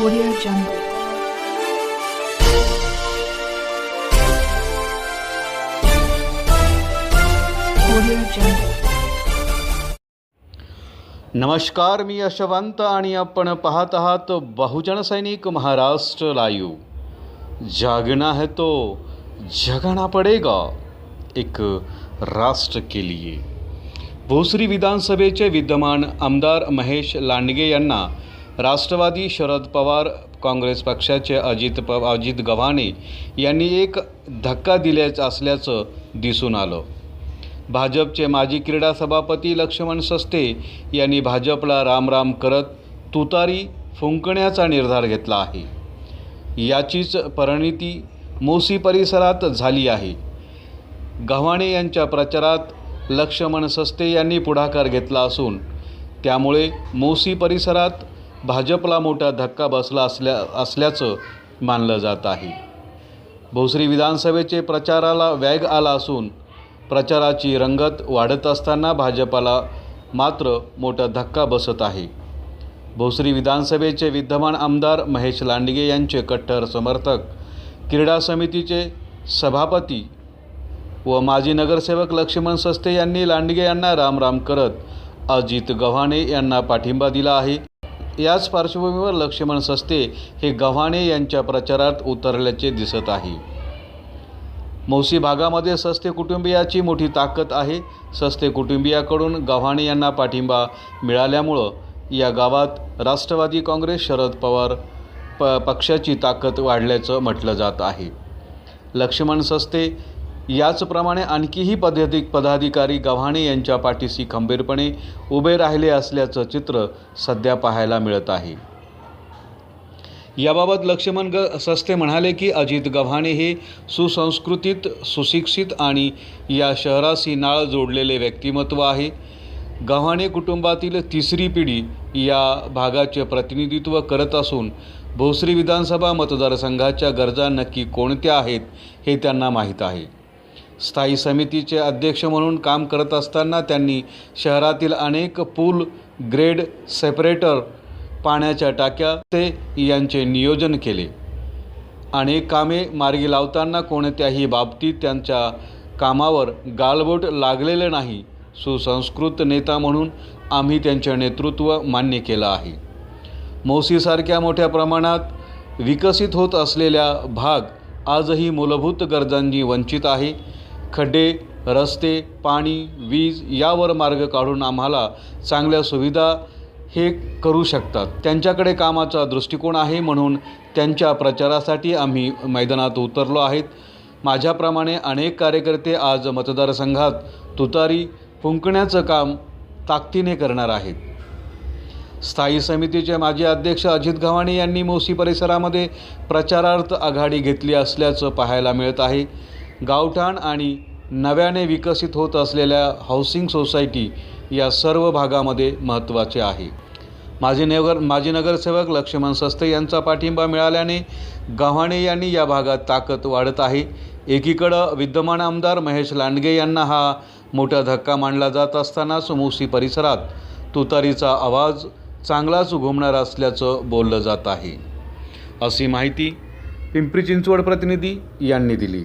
Audio Jungle. नमस्कार मी यशवंत आणि आपण पाहत आहात बहुजन सैनिक महाराष्ट्र लाईव्ह जागना है तो जगना पडेगा एक राष्ट्र के लिए. भोसरी विधानसभेचे विद्यमान आमदार महेश लांडगे यांना राष्ट्रवादी शरद पवार काँग्रेस पक्षाचे अजित प अजित गव्हाणे यांनी एक धक्का दिल्याच असल्याचं दिसून आलं. भाजपचे माजी क्रीडा सभापती लक्ष्मण सस्ते यांनी भाजपला रामराम करत तुतारी फुंकण्याचा निर्धार घेतला आहे. याचीच परिणिती मोसी परिसरात झाली आहे. गव्हाणे यांच्या प्रचारात लक्ष्मण सस्ते यांनी पुढाकार घेतला असून त्यामुळे मोसी परिसरात भाजपला मोठा धक्का बसला असल्या असल्याचं मानलं जात आहे. भोसरी विधानसभेचे प्रचाराला वेग आला असून प्रचाराची रंगत वाढत असताना भाजपाला मात्र मोठा धक्का बसत आहे. भोसरी विधानसभेचे विद्यमान आमदार महेश लांडगे यांचे कट्टर समर्थक क्रीडा समितीचे सभापती व माजी नगरसेवक लक्ष्मण सस्ते यांनी लांडगे यांना रामराम करत अजित गव्हाणे यांना पाठिंबा दिला आहे. याच पार्श्वभूमीवर लक्ष्मण सस्ते हे गव्हाणे यांच्या प्रचारात उतरल्याचे दिसत आहे. मौसी भागामध्ये सस्ते कुटुंबियाची मोठी ताकद आहे. सस्ते कुटुंबियाकडून गव्हाणे यांना पाठिंबा मिळाल्यामुळं या गावात राष्ट्रवादी काँग्रेस शरद पवार प पक्षाची ताकद वाढल्याचं म्हटलं जात आहे. लक्ष्मण सस्ते याचप्रमाणे आणखीही पदाधिक पदाधिकारी गव्हाणे यांच्या पाठीशी खंबीरपणे उभे राहिले असल्याचं चित्र सध्या पाहायला मिळत आहे. याबाबत लक्ष्मण ग सस्ते म्हणाले की अजित गव्हाणे हे सुसंस्कृतीत सुशिक्षित आणि या शहराशी नाळ जोडलेले व्यक्तिमत्व आहे. गव्हाणे कुटुंबातील तिसरी पिढी या भागाचे प्रतिनिधित्व करत असून भोसरी विधानसभा मतदारसंघाच्या गरजा नक्की कोणत्या आहेत हे त्यांना माहीत आहे. स्थायी समितीचे अध्यक्ष म्हणून काम करत असताना त्यांनी शहरातील अनेक पूल ग्रेड सेपरेटर पाण्याच्या टाक्या ते यांचे नियोजन केले. अनेक कामे मार्गी लावताना कोणत्याही बाबतीत त्यांच्या कामावर गालबोट लागलेले नाही सुसंस्कृत नेता म्हणून आम्ही त्यांचे नेतृत्व मान्य केलं आहे. मौसीसारख्या मोठ्या प्रमाणात विकसित होत असलेल्या भाग आजही मूलभूत गरजांनी वंचित आहे. खड्डे रस्ते पाणी वीज यावर मार्ग काढून आम्हाला चांगल्या सुविधा हे करू शकतात. त्यांच्याकडे कामाचा दृष्टिकोन आहे म्हणून त्यांच्या प्रचारासाठी आम्ही मैदानात उतरलो आहेत. माझ्याप्रमाणे अनेक कार्यकर्ते आज मतदारसंघात तुतारी फुंकण्याचं काम ताकदीने करणार आहेत. स्थायी समितीचे माजी अध्यक्ष अजित गव्हाणे यांनी मोसी परिसरामध्ये प्रचारार्थ आघाडी घेतली असल्याचं पाहायला मिळत आहे. गावठाण आणि नव्याने विकसित होत असलेल्या हाऊसिंग सोसायटी या सर्व भागामध्ये महत्त्वाचे आहे. माजी नगर माजी नगरसेवक लक्ष्मण सस्ते यांचा पाठिंबा मिळाल्याने गव्हाणे यांनी या भागात ताकद वाढत आहे. एकीकडं विद्यमान आमदार महेश लांडगे यांना हा मोठा धक्का मानला जात असतानाच मोसी परिसरात तुतारीचा आवाज चांगलाच घुमणार असल्याचं बोललं जात आहे. अशी माहिती पिंपरी चिंचवड प्रतिनिधी यांनी दिली.